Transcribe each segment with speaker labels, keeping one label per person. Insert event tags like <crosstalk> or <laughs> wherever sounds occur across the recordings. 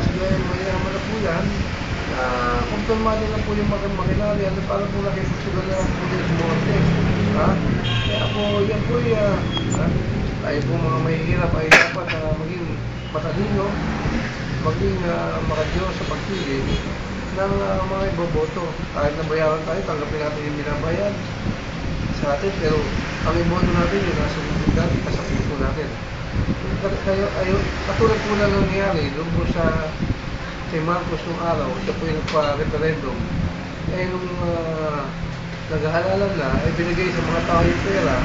Speaker 1: batas dahil mayaman na po yan. Uh, kumpirmado na po yung mga makinari, ano para po nakipagsugal na po yung sumorte. Ha? Kaya po, yan po yung, ha? tayo po mga mahihirap ay dapat uh, maging matalino, maging uh, makadiyos sa pagpili ng uh, mga iboboto. Kahit nabayaran tayo, tanggapin natin yung binabayan sa atin, pero ang iboto natin yung nasa bibigyan, sa natin. Kayo, ayo, katulad po na nangyari doon po sa kay Marcos nung araw, siya po yung nagpa-referendum. Eh, nung uh, naghahalalan na, eh, binigay sa mga tao yung pera,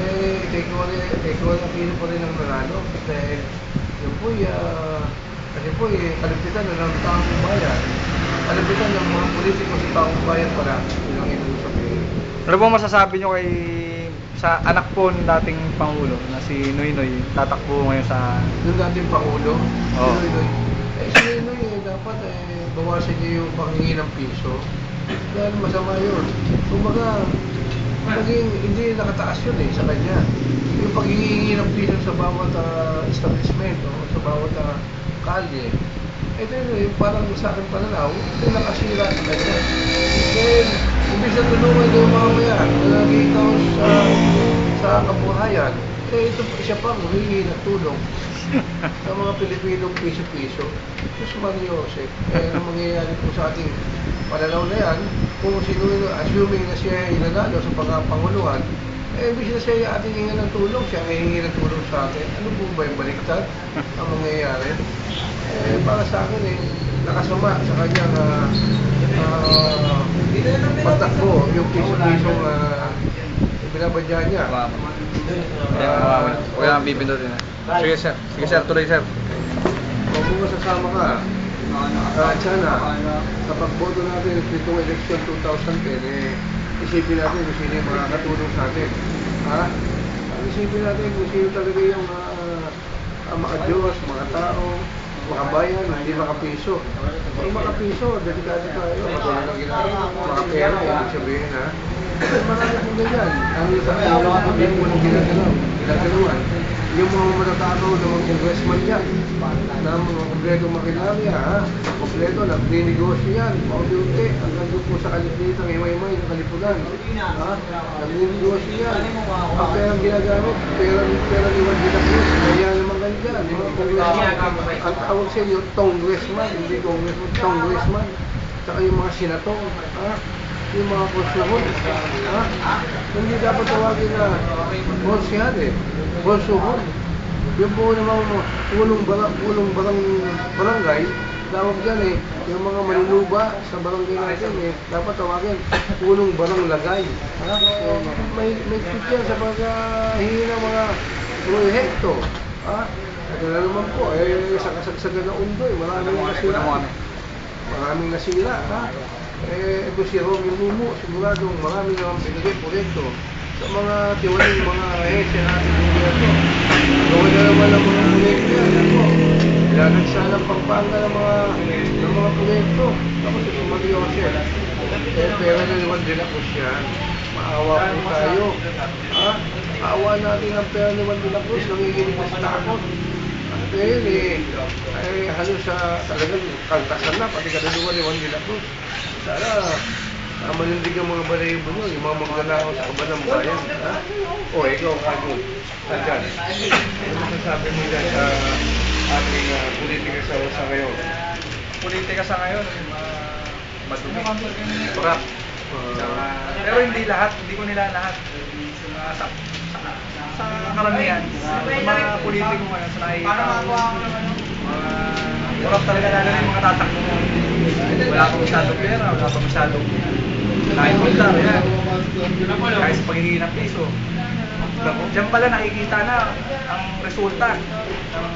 Speaker 1: eh, kay Cory, kay Cory Aquino po rin ang nanalo. Dahil, yun po, uh, kasi po, eh, kalimpitan na ng taong bayan. Kalimpitan ng mga politiko sa taong bayan pala, yun ang inuusap eh.
Speaker 2: Ano po masasabi nyo kay sa anak po ng dating Pangulo na si Noy Noy tatakbo ngayon sa
Speaker 1: Yung dating Pangulo,
Speaker 2: Oo.
Speaker 1: si Noynoy, eh si Noynoy eh, dapat eh, bawasan niya yung panghingi ng piso. Dahil masama yun. Kumbaga, maging hindi nakataas yun eh sa kanya. Yung paghihingi ng piso sa bawat ah, establishment o sa bawat uh, kalye, eh then, eh, parang sa akin pananaw, ito yung nakasira sa kanya. Then, imbis na tulungan yung mga mayan na nagkikaw sa, sa kabuhayan, eh ito siya pa humingi ng tulong <laughs> sa mga Pilipinong piso-piso. Diyos Mariosep, eh, ang mangyayari po sa ating pananaw na yan, kung sino assuming na siya ay nanalo sa pangapanguluhan, eh, imbis na siya ay ating hinga ng tulong, siya ay hingi ng tulong sa atin. Ano po ba yung baliktad ang mangyayari? Eh, para sa akin eh, nakasama sa kanyang uh, uh, patakbo, yung piso-pisong uh, binabadya niya.
Speaker 2: Kaya wala nang bibindutin na. Sige sir, sige sir, tuloy sir.
Speaker 1: Kung masasama ka, at sana, sa pagboto natin nitong election 2010, eh, isipin natin kung sino yung makakatulong sa atin. Ha? Isipin natin kung sino talaga yung uh, uh, mga Diyos, mga tao, mga bayan, hindi makapiso. Kung makapiso, delikado tayo. Ng mga pera, ibig sabihin ha. Marami pong ganyan. Ang isa ang mga problema po ng ginagalaw, ginagalawan. Yung mga matatakaw na mga congressman yan, na mga kompleto makinarya, ha? kompleto, nagninegosyo yan, paunti-unti, hanggang doon po sa kalipitan, himay-himay, ng kalipunan. Ha? Nagninegosyo yan. Ang perang ginagamit, pera, pera ni Juan de la Cruz, kaya congressman. Ang tawag sa inyo, congressman, hindi congressman, congressman. Tsaka yung mga senator, ha? yung mga konsuhon. Ha? Hindi dapat tawagin na konsyal eh. Konsuhon. Yung po naman mga ulong barang, ulong barang, barangay, tawag dyan eh, yung mga manunuba sa barangay natin eh, dapat tawagin ulong barang lagay. Ha? So, may, may tip yan sa pagkahingi ng mga proyekto. Ha? Wala naman po, eh, sa kasagsagan ng undoy, maraming nasira. Maraming nasira, ha? Eh, ito si Romeo Mumu, siguradong marami naman binigay proyekto sa mga tiwaling mga ahensya natin ng gobyerno. Gawin na naman ang mga proyekto yan. Ako, ilalagay sana ang pampanga ng mga, ng mga proyekto. Tapos ito Mariosep. Eh, pera na naman din ako siya. Maawa po tayo. Ha? Aawa natin ang pera de la Cruz, nanginginig na sa takot. Ngayon eh, ay halos sa talagang kaltasan na, pati kadalawa ni Juan de la Cruz. Sana, uh, manindig ang mga balayibo nyo, yung mga magnanakaw sa kabanang bayan. Ha? O, ikaw, Kajun, nandyan. Ano masasabi mo dyan sa ating uh, politika sa, sa ngayon?
Speaker 2: Politika sa ngayon, uh, madumi.
Speaker 1: Corrupt.
Speaker 2: Tsaka, pero hindi lahat, hindi ko nila lahat. Sa, sa, sa karamihan, yung mga politiko ngayon, sa nakikita ko, mga kurap talaga lalo yung mga tatakbo mo. Wala pa masyadong pera, wala pa masyadong kahit punta, yan. Kahit sa paghihingi ng piso. Diyan pala nakikita na ang resulta ng,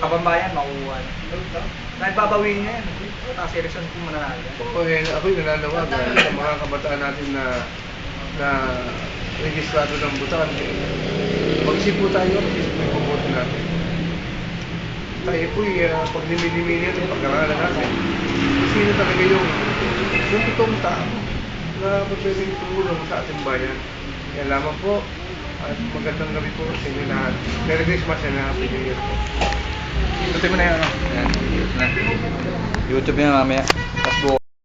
Speaker 2: kabambayan makukuha. Dahil babawin niya yan. Tapos election kung mananalo.
Speaker 1: Ako, eh, ako'y nananawagan sa mga kabataan natin na na registrado ng butan. Magsipo tayo, mag-isip yung buboto natin. Tayo po'y uh, pag nimili-mili ito, pag-aralan natin, sino talaga yung, yung totoong tao na pwedeng tumulong sa ating bayan. Kaya lamang po, at magandang gabi po sa inyo lahat. Merry Christmas and Happy New Year po.
Speaker 2: Pindutin mo na yun, ano?
Speaker 3: Na. YouTube yan mamaya. Tapos.